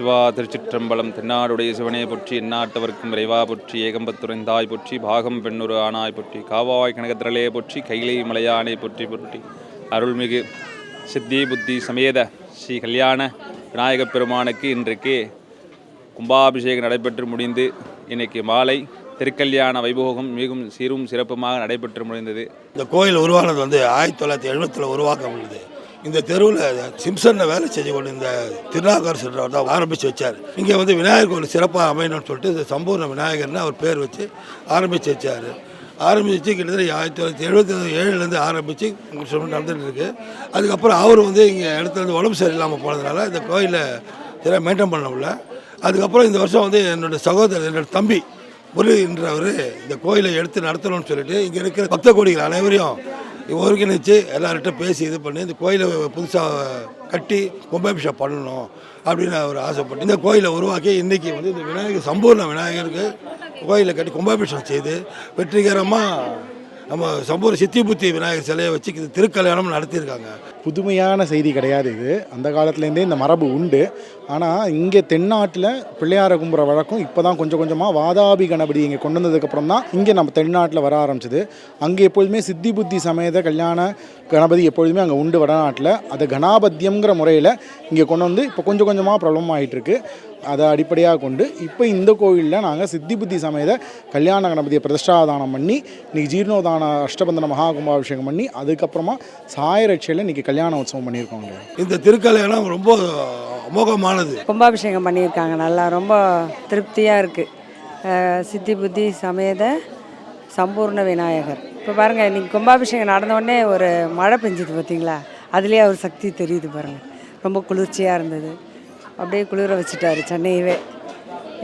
சிவா திருச்சிற்றம்பலம் தென்னாடுடைய சிவனே போற்றி எந்நாட்டவர்க்கும் பொற்றி போற்றி ஏகம்பத்துறைந்தாய் போற்றி பாகம் பெண்ணுரு ஆனாய் போற்றி காவாய் கனகத்திரலே போற்றி கைலை மலையானை போற்றி போற்றி. அருள்மிகு சித்தி புத்தி சமேத ஸ்ரீ கல்யாண விநாயகப் பெருமானுக்கு இன்றைக்கு கும்பாபிஷேகம் நடைபெற்று முடிந்து இன்னைக்கு மாலை திருக்கல்யாண வைபோகம் மிகவும் சீரும் சிறப்புமாக நடைபெற்று முடிந்தது. இந்த கோயில் உருவானது வந்து ஆயிரத்தி தொள்ளாயிரத்தி எழுபத்தில் உருவாக்கப்பட்டது. இந்த தெருவில் சிம்சன்ன வேலை செஞ்சு கொண்டு இந்த திருநாகர் சென்றவர் தான் ஆரம்பித்து வச்சார். இங்கே வந்து விநாயகர் கோவில் சிறப்பாக அமையணும்னு சொல்லிட்டு இந்த சம்பூர்ண விநாயகர்னு அவர் பேர் வச்சு ஆரம்பித்து வச்சார். ஆரம்பிச்சு கிட்டத்தட்ட ஆயிரத்தி தொள்ளாயிரத்தி எழுபத்தி ஏழுலேருந்து ஆரம்பித்து நடந்துகிட்டு இருக்கு. அதுக்கப்புறம் அவர் வந்து இங்கே இடத்துல இருந்து உடம்பு சரியில்லாமல் போனதுனால இந்த கோயிலை சரியாக மெயின்டைன் பண்ண முடியல. அதுக்கப்புறம் இந்த வருஷம் வந்து என்னோட சகோதரர் என்னோட தம்பி முருகன்றவர் இந்த கோயிலை எடுத்து நடத்தணும்னு சொல்லிட்டு இங்கே இருக்கிற பக்த கோடிகள் அனைவரையும் ஒருங்கிணைச்சு எல்லார்கிட்ட பேசி இது பண்ணி இந்த கோயிலை புதுசாக கட்டி கும்பாபிஷேகம் பண்ணணும் அப்படின்னு அவர் ஆசைப்பட்டு இந்த கோயிலை உருவாக்கி இன்றைக்கி வந்து இந்த விநாயகர் சம்பூர்ண விநாயகருக்கு கோயிலை கட்டி கும்பாபிஷேகம் செய்து வெற்றிகரமாக நம்ம சம்பூர் சித்தி புத்தி விநாயகர் சிலையை வச்சு இது திருக்கல்யாணம் நடத்தியிருக்காங்க. புதுமையான செய்தி கிடையாது இது. அந்த காலத்துலேருந்தே இந்த மரபு உண்டு. ஆனால் இங்கே தென்னாட்டில் பிள்ளையார கும்புற வழக்கம் இப்போ தான் கொஞ்சம் கொஞ்சமாக வாதாபி கணபதி இங்கே கொண்டு வந்ததுக்கப்புறம் தான் இங்கே நம்ம தென்னாட்டில் வர ஆரம்பிச்சது. அங்கே எப்பொழுதுமே சித்தி புத்தி சமேத கல்யாண கணபதி எப்பொழுதுமே அங்கே உண்டு வடநாட்டில். அதை கணாபத்தியம்ங்கிற முறையில் இங்கே கொண்டு வந்து இப்போ கொஞ்சம் கொஞ்சமாக பிரபலமாகிட்டு இருக்குது அதை அடிப்படையாக கொண்டு இப்போ இந்த கோவிலில் நாங்கள் சித்தி புத்தி சமேத கல்யாண கணபதியை பிரதிஷ்டாதானம் பண்ணி இன்னைக்கு ஜீர்ணோதான அஷ்டபந்தன மகா கும்பாபிஷேகம் பண்ணி அதுக்கப்புறமா சாயரட்சையில் இன்னைக்கு கல்யாண உற்சவம் பண்ணியிருக்கோங்க இந்த திருக்கல்யாணம் ரொம்ப அமோகமானது. கும்பாபிஷேகம் பண்ணியிருக்காங்க நல்லா ரொம்ப திருப்தியாக இருக்குது சித்தி புத்தி சமேத சம்பூர்ண விநாயகர். இப்போ பாருங்கள் இன்னைக்கு கும்பாபிஷேகம் நடந்த உடனே ஒரு மழை பெஞ்சுது பார்த்தீங்களா அதுலேயே அவர் சக்தி தெரியுது பாருங்கள் ரொம்ப குளிர்ச்சியாக இருந்தது. அப்படியே குளிர வச்சுட்டாரு சென்னையவே.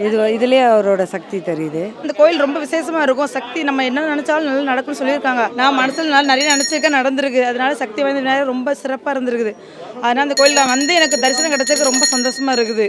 இது இதுலேயே அவரோட சக்தி தெரியுது. இந்த கோயில் ரொம்ப விசேஷமா இருக்கும். சக்தி நம்ம என்ன நினைச்சாலும் நல்லா நடக்கும்னு சொல்லியிருக்காங்க. நான் மனசுல நல்லா நிறைய நினைச்சிருக்கேன் நடந்திருக்கு. அதனால சக்தி வாய்ந்த விநாயகர் ரொம்ப சிறப்பாக இருந்திருக்குது. அதனால அந்த கோயில் நான் வந்து எனக்கு தரிசனம் கிடைச்சதுக்கு ரொம்ப சந்தோஷமா இருக்குது.